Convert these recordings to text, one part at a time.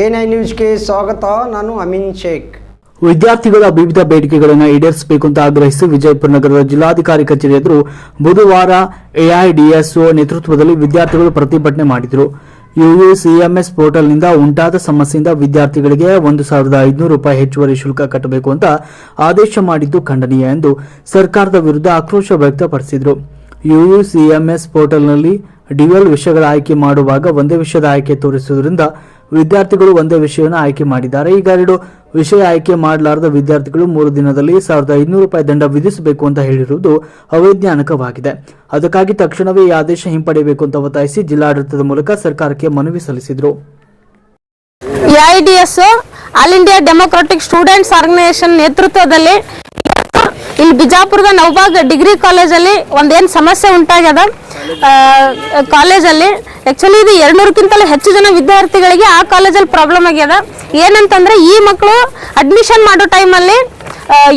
N I ನ್ಯೂಸ್ಗೆ ಸ್ವಾಗತ, ನಾನು ಅಮಿನ್ ಶೇಖ್. ವಿದ್ಯಾರ್ಥಿಗಳ ವಿವಿಧ ಬೇಡಿಕೆಗಳನ್ನು ಈಡೇರಿಸಬೇಕು ಅಂತ ಆಗ್ರಹಿಸಿ ವಿಜಯಪುರ ನಗರದ ಜಿಲ್ಲಾಧಿಕಾರಿ ಕಚೇರಿ ಎದುರು ಬುಧವಾರ ಎಐಡಿಎಸ್ಒ ನೇತೃತ್ವದಲ್ಲಿ ವಿದ್ಯಾರ್ಥಿಗಳು ಪ್ರತಿಭಟನೆ ಮಾಡಿದರು. ಯುಯುಸಿಎಂಎಸ್ ಪೋರ್ಟಲ್ನಿಂದ ಉಂಟಾದ ಸಮಸ್ಯೆಯಿಂದ ವಿದ್ಯಾರ್ಥಿಗಳಿಗೆ ಒಂದು ಸಾವಿರದ ಐದುನೂರು ರೂಪಾಯಿ ಹೆಚ್ಚುವರಿ ಶುಲ್ಕ ಕಟ್ಟಬೇಕು ಅಂತ ಆದೇಶ ಮಾಡಿದ್ದು ಖಂಡನೀಯ ಎಂದು ಸರ್ಕಾರದ ವಿರುದ್ಧ ಆಕ್ರೋಶ ವ್ಯಕ್ತಪಡಿಸಿದರು. ಯುಯುಸಿಎಂಎಸ್ ಪೋರ್ಟಲ್ನಲ್ಲಿ ಡ್ಯುಯಲ್ ವಿಷಯಗಳ ಆಯ್ಕೆ ಮಾಡುವಾಗ ಒಂದೇ ವಿಷಯದ ಆಯ್ಕೆ ತೋರಿಸುವುದರಿಂದ ವಿದ್ಯಾರ್ಥಿಗಳು ಒಂದೇ ವಿಷಯವನ್ನು ಆಯ್ಕೆ ಮಾಡಿದ್ದಾರೆ. ಈಗ ಎರಡು ವಿಷಯ ಆಯ್ಕೆ ಮಾಡಲಾರದ ವಿದ್ಯಾರ್ಥಿಗಳು ಮೂರು ದಿನದಲ್ಲಿ ಸಾವಿರದ ಐನೂರು ರೂಪಾಯಿ ದಂಡ ವಿಧಿಸಬೇಕು ಅಂತ ಹೇಳಿರುವುದು ಅವೈಜ್ಞಾನಿಕವಾಗಿದೆ. ಅದಕ್ಕಾಗಿ ತಕ್ಷಣವೇ ಈ ಆದೇಶ ಹಿಂಪಡೆಯಬೇಕು ಅಂತ ಒತ್ತಾಯಿಸಿ ಜಿಲ್ಲಾಡಳಿತದ ಮೂಲಕ ಸರ್ಕಾರಕ್ಕೆ ಮನವಿ ಸಲ್ಲಿಸಿದರು. AIDS All India Democratic Students Organisation ನೇತೃತ್ವದಲ್ಲಿ ಇಲ್ಲಿ ಬಿಜಾಪುರದ ನವಬಾಗ್ ಡಿಗ್ರಿ ಕಾಲೇಜಲ್ಲಿ ಒಂದೇನು ಸಮಸ್ಯೆ ಉಂಟಾಗ್ಯದ? ಕಾಲೇಜಲ್ಲಿ ಆ್ಯಕ್ಚುಲಿ ಇದು ಎರಡ್ನೂರಕ್ಕಿಂತಲೂ ಹೆಚ್ಚು ಜನ ವಿದ್ಯಾರ್ಥಿಗಳಿಗೆ ಆ ಕಾಲೇಜಲ್ಲಿ ಪ್ರಾಬ್ಲಮ್ ಆಗ್ಯದ ಏನಂತಂದ್ರೆ ಈ ಮಕ್ಕಳು ಅಡ್ಮಿಷನ್ ಮಾಡೋ ಟೈಮಲ್ಲಿ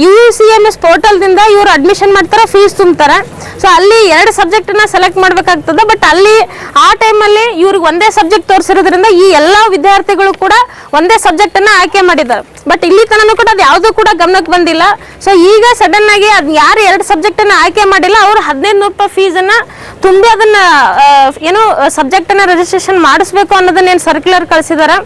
U U C M S ಪೋರ್ಟಲ್ದಿಂದ ಇವರು ಅಡ್ಮಿಷನ್ ಮಾಡ್ತಾರೆ ಫೀಸ್ ತುಂಬ್ತಾರೆ. ಸೊ ಅಲ್ಲಿ ಎರಡು ಸಬ್ಜೆಕ್ಟನ್ನು ಸೆಲೆಕ್ಟ್ ಮಾಡ್ಬೇಕಾಗ್ತದೆ ಬಟ್ ಅಲ್ಲಿ ಆ ಟೈಮಲ್ಲಿ ಇವ್ರಿಗೆ ಒಂದೇ ಸಬ್ಜೆಕ್ಟ್ ತೋರಿಸಿರೋದ್ರಿಂದ ಈ ಎಲ್ಲ ವಿದ್ಯಾರ್ಥಿಗಳು ಕೂಡ ಒಂದೇ ಸಬ್ಜೆಕ್ಟನ್ನು ಆಯ್ಕೆ ಮಾಡಿದ್ದಾರೆ. ಬಟ್ ಇಲ್ಲಿ ತನಕ ಕೂಡ ಅದು ಯಾವುದೂ ಕೂಡ ಗಮನಕ್ಕೆ ಬಂದಿಲ್ಲ. ಸೊ ಈಗ ಸಡನ್ ಆಗಿ ಅದು ಯಾರು ಎರಡು ಸಬ್ಜೆಕ್ಟನ್ನು ಆಯ್ಕೆ ಮಾಡಿಲ್ಲ, ಅವರು ಹದಿನೈದು ನೂರು ರೂಪಾಯಿ ಫೀಸನ್ನು ತುಂಬಿ ಅದನ್ನ ಏನು ಸಬ್ಜೆಕ್ಟನ್ನು ರಿಜಿಸ್ಟ್ರೇಷನ್ ಮಾಡಿಸ್ಬೇಕು ಅನ್ನೋದನ್ನ ಏನು ಸರ್ಕ್ಯುಲರ್ ಕಳಿಸಿದಾರೆ.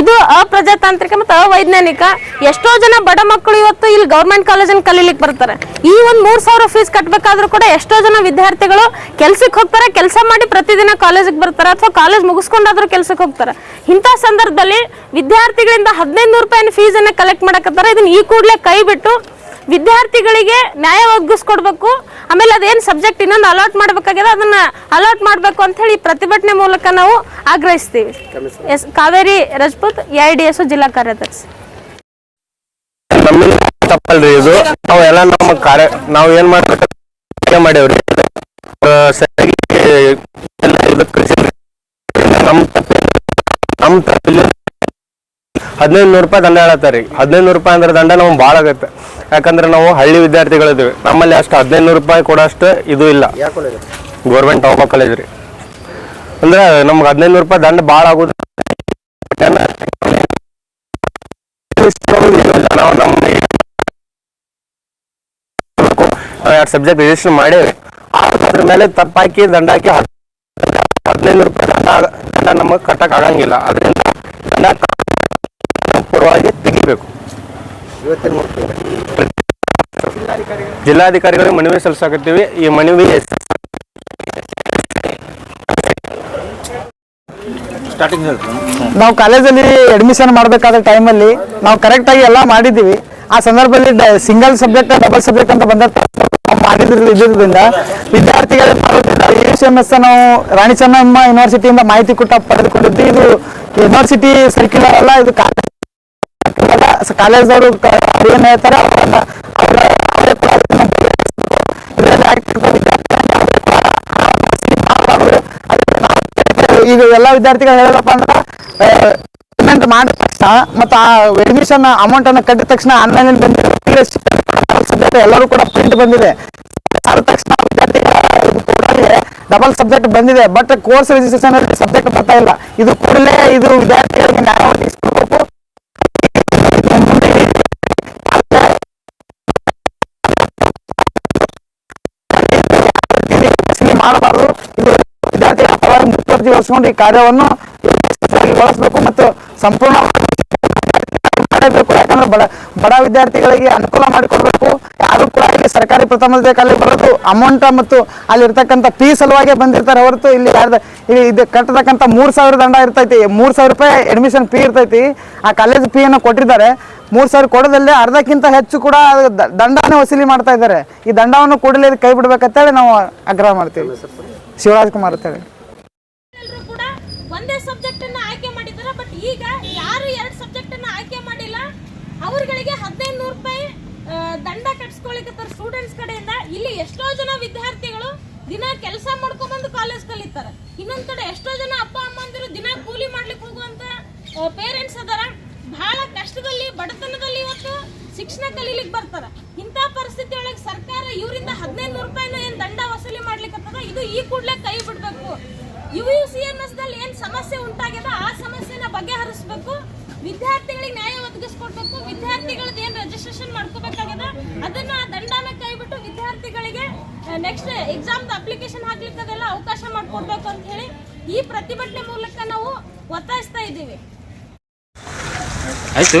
ಇದು ಅಪ್ರಜಾತಾಂತ್ರಿಕ ಮತ್ತು ಅವೈಜ್ಞಾನಿಕ. ಎಷ್ಟೋ ಜನ ಬಡ ಮಕ್ಕಳು ಇವತ್ತು ಇಲ್ಲಿ ಗೌರ್ಮೆಂಟ್ ಕಾಲೇಜನ್ನು ಕಲೀಲಿಕ್ಕೆ ಬರ್ತಾರೆ. ಈ ಒಂದು ಮೂರು ಸಾವಿರ ಫೀಸ್ ಕಟ್ಟಬೇಕಾದ್ರೂ ಕೂಡ ಎಷ್ಟೋ ಜನ ವಿದ್ಯಾರ್ಥಿಗಳು ಕೆಲ್ಸಕ್ಕೆ ಹೋಗ್ತಾರೆ, ಕೆಲಸ ಮಾಡಿ ಪ್ರತಿದಿನ ಕಾಲೇಜಿಗೆ ಬರ್ತಾರೆ ಅಥವಾ ಕಾಲೇಜ್ ಮುಗಿಸ್ಕೊಂಡಾದ್ರೂ ಕೆಲ್ಸಕ್ಕೆ ಹೋಗ್ತಾರೆ. ಇಂಥ ಸಂದರ್ಭದಲ್ಲಿ ವಿದ್ಯಾರ್ಥಿಗಳಿಂದ ಹದಿನೈದು ನೂರು ರೂಪಾಯಿನ ಫೀಸನ್ನು ಕಲೆಕ್ಟ್ ಮಾಡಕತ್ತಾರೆ. ಇದನ್ನ ಈ ಕೂಡಲೇ ಕೈ ಬಿಟ್ಟು ವಿದ್ಯಾರ್ಥಿಗಳಿಗೆ ನ್ಯಾಯ ಒದಗಿಸ್ಕೊಡ್ಬೇಕು ಆಮೇಲೆ ಅದೇನು ಸಬ್ಜೆಕ್ಟ್ ಇನ್ನೊಂದು ಅಲಾಟ್ ಮಾಡ್ಬೇಕಾಗಿದೆ ಅದನ್ನ ಅಲಾಟ್ ಮಾಡಬೇಕು ಅಂತ ಹೇಳಿ ಪ್ರತಿಭಟನೆ ಮೂಲಕ ನಾವು ಆಗ್ರಹಿಸ್ತೀವಿ. S, Kaveri Rajput, A D S ಜಿಲ್ಲಾ ಕಾರ್ಯದರ್ಶಿ. ತಪ್ಪಲ್ರಿ ಇದು. ನಾವೆಲ್ಲ ನಮ್ಮ ಕಾರ್ಯ, ನಾವು ಏನ್ ಮಾಡ್ಬೇಕು ಮಾಡೇವ್ರಿ. ಹದಿನೈದು ನೂರು ರೂಪಾಯಿ ದಂಡ ಹೇಳತ್ತಾರಿ. ಹದಿನೈದು ನೂರು ರೂಪಾಯಿ ಅಂದ್ರೆ ದಂಡ ನಮ್ಗೆ ಭಾಳ ಆಗತ್ತೆ. ಯಾಕಂದ್ರೆ ನಾವು ಹಳ್ಳಿ ವಿದ್ಯಾರ್ಥಿಗಳಿದ್ವಿ ನಮ್ಮಲ್ಲಿ ಅಷ್ಟು ಹದಿನೈದು ರೂಪಾಯಿ ಕೊಡೋಷ್ಟು ಇದು ಇಲ್ಲ. ಗೌರ್ಮೆಂಟ್ ಟಾಪ್ ಕಾಲೇಜ್ ರೀ. ಅಂದ್ರೆ ನಮ್ಗೆ ಹದಿನೈದು ರೂಪಾಯಿ ದಂಡ ಭಾಳ ಆಗೋದು. ಎರಡು ಸಬ್ಜೆಕ್ಟ್ ರಿಜಿಸ್ಟರ್ ಮಾಡೇವಿ ಅದ್ರ ಮೇಲೆ ತಪ್ಪಾಕಿ ದಂಡ ಹಾಕಿ ಹದ್- ಹದಿನೈದು ರೂಪಾಯಿ ದಂಡ ದಂಡ ನಮಗೆ ಕಟ್ಟಕ್ಕೆ ಆಗಂಗಿಲ್ಲ. ಅದರಿಂದ ದಂಡ ಪೂರ್ವವಾಗಿ ತೆಗಿಬೇಕು. ಜಿಲ್ಲಾಧಿಕಾರಿಗಳಿಗೆ ಮನವಿ ಸಲ್ಲಿಸಾಕತ್ತೀವಿ. ಈ ಮನವಿ ನಾವು ಕಾಲೇಜಲ್ಲಿ ಅಡ್ಮಿಷನ್ ಮಾಡಬೇಕಾದ ಟೈಮಲ್ಲಿ ನಾವು ಕರೆಕ್ಟಾಗಿ ಎಲ್ಲ ಮಾಡಿದ್ದೀವಿ. ಆ ಸಂದರ್ಭದಲ್ಲಿ ಸಿಂಗಲ್ ಸಬ್ಜೆಕ್ಟ್ ಡಬಲ್ ಸಬ್ಜೆಕ್ಟ್ ಅಂತ ಬಂದ ಮಾಡಿದ್ರಿಂದ ವಿದ್ಯಾರ್ಥಿಗಳು ನಾವು ರಾಣಿ ಚೆನ್ನಮ್ಮ ಯೂನಿವರ್ಸಿಟಿಯಿಂದ ಮಾಹಿತಿ ಕೊಟ್ಟ ಪಡೆದುಕೊಂಡಿದ್ದು. ಇದು ಯೂನಿವರ್ಸಿಟಿ ಸರ್ಕ್ಯುಲರ್ ಅಲ್ಲ ಇದು ಕಾಲೇಜ್ದವರು ಏನು ಹೇಳ್ತಾರೆ ಅವರನ್ನ ಅವ್ರ, ಅವರೇ ಈಗ ಎಲ್ಲ ವಿದ್ಯಾರ್ಥಿಗಳು ಹೇಳಪ್ಪ ಅಂದ್ರೆ ಪೇಮೆಂಟ್ ಮಾಡಿದ ತಕ್ಷಣ ಮತ್ತು ಆ ಅಡ್ಮಿಷನ್ ಅಮೌಂಟ್ ಅನ್ನು ಕಟ್ಟಿದ ತಕ್ಷಣ ಆನ್ಲೈನ್ ಬಂದಿರೋ ಸಬ್ಜೆಕ್ಟ್ ಎಲ್ಲರೂ ಕೂಡ ಪ್ರಿಂಟ್ ಬಂದಿದೆ. ತಕ್ಷಣ ಡಬಲ್ ಸಬ್ಜೆಕ್ಟ್ ಬಂದಿದೆ. ಬಟ್ ಕೋರ್ಸ್ ರಿಜಿಸ್ಟ್ರೇಷನ್ ಸಬ್ಜೆಕ್ಟ್ ಬರ್ತಾ ಇಲ್ಲ. ಇದು ಕೂಡಲೇ ಇದು ವಿದ್ಯಾರ್ಥಿಗಳಿಗೆ ಪರವಾಗಿ ಮುತುವರ್ಜಿ ವಹಿಸಿಕೊಂಡು ಈ ಕಾರ್ಯವನ್ನು ಬಳಸಬೇಕು ಮತ್ತು ಸಂಪೂರ್ಣ ಮಾಡಬೇಕು. ಯಾಕಂದ್ರೆ ಬಡ ಬಡ ವಿದ್ಯಾರ್ಥಿಗಳಿಗೆ ಅನುಕೂಲ ಮಾಡಿಕೊಡ್ಬೇಕು. ಯಾರು ಕೂಡ ಇಲ್ಲಿ ಸರ್ಕಾರಿ ಪ್ರಥಮ ಕಾಲೇಜ್ ಬರೋದು ಅಮೌಂಟ್ ಮತ್ತು ಅಲ್ಲಿ ಇರ್ತಕ್ಕಂಥ ಫೀ ಸಲುವಾಗಿ ಬಂದಿರ್ತಾರೆ. ಹೊರತು ಇಲ್ಲಿ ಯಾರ್ದು, ಇಲ್ಲಿ ಇದು ಕಟ್ಟತಕ್ಕಂಥ ಮೂರು ಸಾವಿರ ದಂಡ ಇರ್ತೈತಿ. ಮೂರು ಸಾವಿರ ರೂಪಾಯಿ ಅಡ್ಮಿಷನ್ ಫೀ ಇರ್ತೈತಿ. ಆ ಕಾಲೇಜ್ ಫೀಯನ್ನು ಕೊಟ್ಟಿದ್ದಾರೆ. ಮೂರು ಸಾವಿರ ಕೊಡೋದಲ್ಲೇ ಅರ್ಧಕ್ಕಿಂತ ಹೆಚ್ಚು ಕೂಡ ದಂಡಾನ ವಸೂಲಿ ಮಾಡ್ತಾ ಇದ್ದಾರೆ. ಈ ದಂಡವನ್ನು ಕೂಡಲೇ ಕೈ ಬಿಡ್ಬೇಕಂತೇಳಿ ನಾವು ಆಗ್ರಹ ಮಾಡ್ತೀವಿ. ಶಿವರಾಜ್ ಕುಮಾರ್ ಅಂತೇಳಿ ಎಲ್ಲರೂ ಕೂಡ ಒಂದೇ ಸಬ್ಜೆಕ್ಟ್ ಅನ್ನ ಆಯ್ಕೆ ಮಾಡಿದ್ದಾರೆ ಬಟ್ ಈಗ ಯಾರು ಎರಡು ಸಬ್ಜೆಕ್ಟ್ ಅನ್ನ ಆಯ್ಕೆ ಮಾಡಿಲ್ಲ, ಅವ್ರಗಳಿಗೆ ಹದಿನೈದು ನೂರು ರೂಪಾಯಿ ದಂಡ ಕಟ್ಸ್ಕೊಳಿಕತ್ತಾರ ಸ್ಟೂಡೆಂಟ್ಸ್ ಕಡೆಯಿಂದ. ಇಲ್ಲಿ ಎಷ್ಟೋ ಜನ ವಿದ್ಯಾರ್ಥಿಗಳು ದಿನ ಕೆಲಸ ಮಾಡ್ಕೊಂಡ್ಬಂದು ಕಾಲೇಜ್ ಕಲಿತಾರೆ. ಇನ್ನೊಂದ್ ಕಡೆ ಎಷ್ಟೋ ಜನ ಅಪ್ಪ ಅಮ್ಮಂದಿರು ದಿನ ಕೂಲಿ ಮಾಡ್ಲಿಕ್ಕೆ ಹೋಗುವಂತ ಪೇರೆಂಟ್ಸ್ ಅದಾರ. ಬಹಳ ಕಷ್ಟದಲ್ಲಿ, ಬಡತನದಲ್ಲಿ ಇವತ್ತು ಶಿಕ್ಷಣ ಕಲೀಲಿಕ್ಕೆ ಬರ್ತಾರ. ಇಂಥ ಪರಿಸ್ಥಿತಿ ಒಳಗೆ ಸರ್ಕಾರ ಇವರಿಂದ ಹದಿನೈದು ನೂರು ರೂಪಾಯಿನ ಏನ್ ದಂಡ ವಸೂಲಿ ಮಾಡ್ಲಿಕ್ಕೆ ಇದು ಈ ಕೂಡಲೇ ಕೈ ಬಿಡ್ಬೇಕು. U U C M S ದಲ್ಲಿ ಏನು ಸಮಸ್ಯೆ ಉಂಟಾಗ್ಯದ ಆ ಸಮಸ್ಯೆನ ಬಗೆಹರಿಸಬೇಕು. ವಿದ್ಯಾರ್ಥಿಗಳಿಗೆ ನ್ಯಾಯ ಒದಗಿಸ್ಕೊಡ್ಬೇಕು. ವಿದ್ಯಾರ್ಥಿಗಳದ್ದು ಏನು ರಿಜಿಸ್ಟ್ರೇಷನ್ ಮಾಡ್ಕೋಬೇಕಾಗ್ಯದ ಅದನ್ನ ದಂಡನ ಕೈಬಿಟ್ಟು ವಿದ್ಯಾರ್ಥಿಗಳಿಗೆ ನೆಕ್ಸ್ಟ್ ಎಕ್ಸಾಮ್ ಅಪ್ಲಿಕೇಶನ್ ಹಾಕ್ಲಿಕ್ಕೆ ಅದೆಲ್ಲ ಅವಕಾಶ ಮಾಡ್ಕೊಡ್ಬೇಕು ಅಂತ ಹೇಳಿ ಈ ಪ್ರತಿಭಟನೆ ಮೂಲಕ ನಾವು ಒತ್ತಾಯಿಸ್ತಾ ಇದ್ದೀವಿ. ಆಯ್ತು.